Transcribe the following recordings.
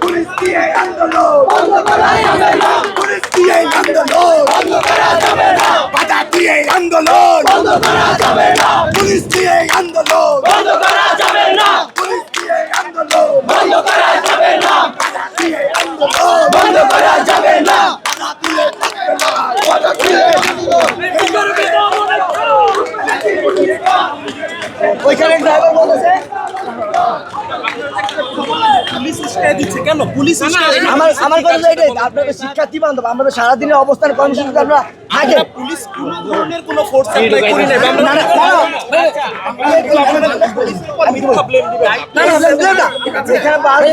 Police দিয়ে আন্দোলন বন্ধ করা যাবে না পুলিশ দিয়ে আন্দোলন বন্ধ করা যাবে না বাধা দিয়ে আন্দোলন বন্ধ করা যাবে না পুলিশ দিয়ে আন্দোলন বন্ধ করা যাবে না পুলিশ দিয়ে আন্দোলন বন্ধ করা যাবে না বাধা দিয়ে আন্দোলন বন্ধ করা যাবে না বাধা দিয়ে আন্দোলন বাধা দিয়ে ওইখানে ড্রাইভার বলেছে আমার আমার কথা এটাই আপনাকে শিক্ষার্থী বান্ধব আমরা সারাদিনের অবস্থান কর্মসূচিতে আমরা থাকে পুলিশ কোনো ধরনের কোনো ফোর্স অ্যাপ্লাই করি না না না না, আমি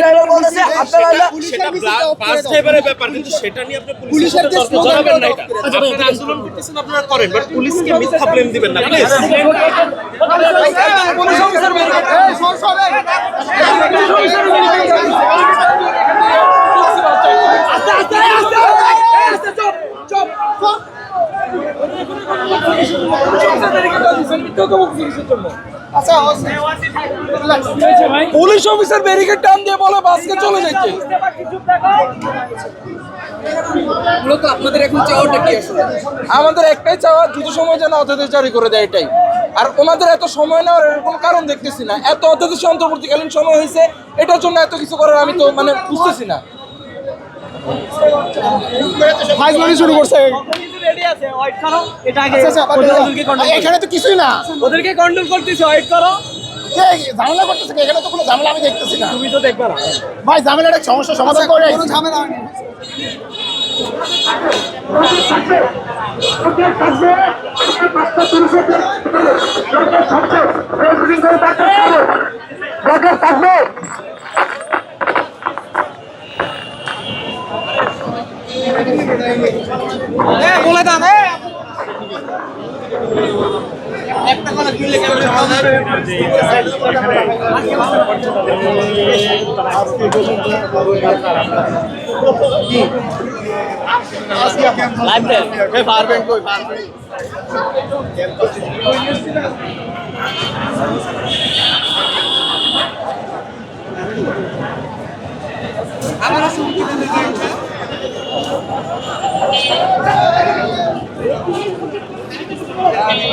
না প্লিজ পুলিশ অফিসার ব্যারিকেড টান দিয়ে বলে বাসকে চলে যাইতে মূলত আপনাদের এখন চাওয়াটা কি আসলে? আমাদের একটাই চাওয়া দ্রুত সময় যেন অধ্যাদেশ জারি করে দেয় এটাই। আর ওনাদের এত সময় নেওয়ার এরকম কারণ দেখতেছি না। এত অধ্যাদেশ অন্তর্বর্তীকালীন সময় হয়েছে এটার জন্য এত কিছু করার আমি তো মানে বুঝতেছি না। শুরু করছে। এখানে তো কিছুই না। ওদেরকে কন্ট্রোল করতেছে ওয়েট করো। ঝামেলা করতেছে এখানে তো কোনো ঝামেলা আমি দেখতেছি না। তুমি তো দেখবে না। ভাই ঝামেলাটা সমস্যা সমাধান করে কোনো ঝামেলা বলে দাম পারবেন কই পারবেন